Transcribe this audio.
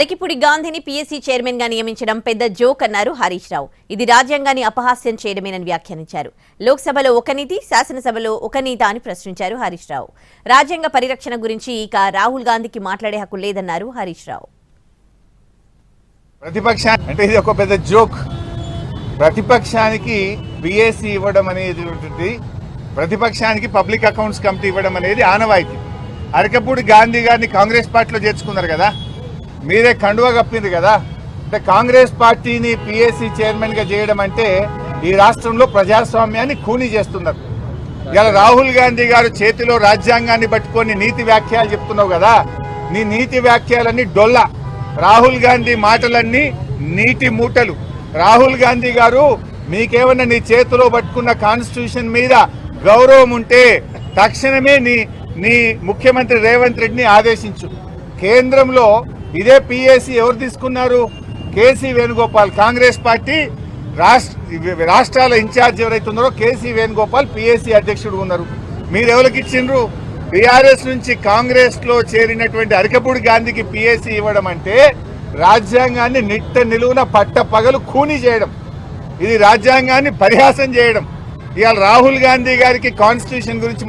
తెకిపుడి గాంధీని పీఎస్సీ చైర్మన్గా నియమించడం పెద్ద జోక్ అన్నారు హరీష్ రావు. ఇది రాజ్యాంగాన్ని అపహాస్యం చేయడమేనని వ్యాఖ్యానించారు. లోక్సభలో ఒక నీతి శాసనసభలో ఒక నీత అని ప్రశ్నించారు హరీష్ రావు. రాజ్యాంగ పరిరక్షణ గురించి ఇక రాహుల్ గాంధీకి మాట్లాడే హక్కు లేదన్నారు హరీష్ రావు. ప్రతిపక్షానికి అంటే ఇది ఒక పెద్ద జోక్. ప్రతిపక్షానికి బిఎస్సి ఇవ్వడం అనేది ఉంటుంది. ప్రతిపక్షానికి పబ్లిక్ అకౌంట్స్ కమిటీ ఇవ్వడం అనేది ఆనవాయితీ. అరకపూడి గాంధీ గారిని కాంగ్రెస్ పార్టీలో చేర్చుకున్నారు కదా. మీరే కండువా కప్పింది కదా? అంటే కాంగ్రెస్ పార్టీని పిఎస్సి చైర్మన్గా చేయడం అంటే ఈ రాష్ట్రంలో ప్రజాస్వామ్యాన్ని ఖూనీ చేస్తున్నారు. ఇలా రాహుల్ గాంధీ గారు చేతిలో రాజ్యాంగాన్ని పట్టుకొని నీతి వ్యాఖ్యలు చెప్తున్నావు కదా? నీ నీతి వ్యాఖ్యలన్నీ డొల్ల. రాహుల్ గాంధీ మాటలన్నీ నీటి మూటలు. రాహుల్ గాంధీ గారు మీకేమన్నా నీ చేతిలో పట్టుకున్న కాన్స్టిట్యూషన్ మీద గౌరవం ఉంటే తక్షణమే నీ నీ ముఖ్యమంత్రి రేవంత్ రెడ్డిని ఆదేశించు. కేంద్రంలో ఇదే పిఎస్సి ఎవరు తీసుకున్నారు? కేసీ వేణుగోపాల్. కాంగ్రెస్ పార్టీ రాష్ట్ర రాష్ట్రాల ఇన్ఛార్జ్ ఎవరైతే ఉన్నారో కేసీ వేణుగోపాల్ పిఎస్సి అధ్యక్షుడు ఉన్నారు. మీరు ఎవరికి ఇచ్చిండ్రు? బీఆర్ఎస్ నుంచి కాంగ్రెస్లో చేరినటువంటి అరికపూడి గాంధీకి పిఎస్సి ఇవ్వడం అంటే రాజ్యాంగాన్ని నిట్ట నిలువున పట్ట పగలు ఖూనీ చేయడం. ఇది రాజ్యాంగాన్ని పరిహాసం చేయడం. ఇవాళ రాహుల్ గాంధీ గారికి కాన్స్టిట్యూషన్ గురించి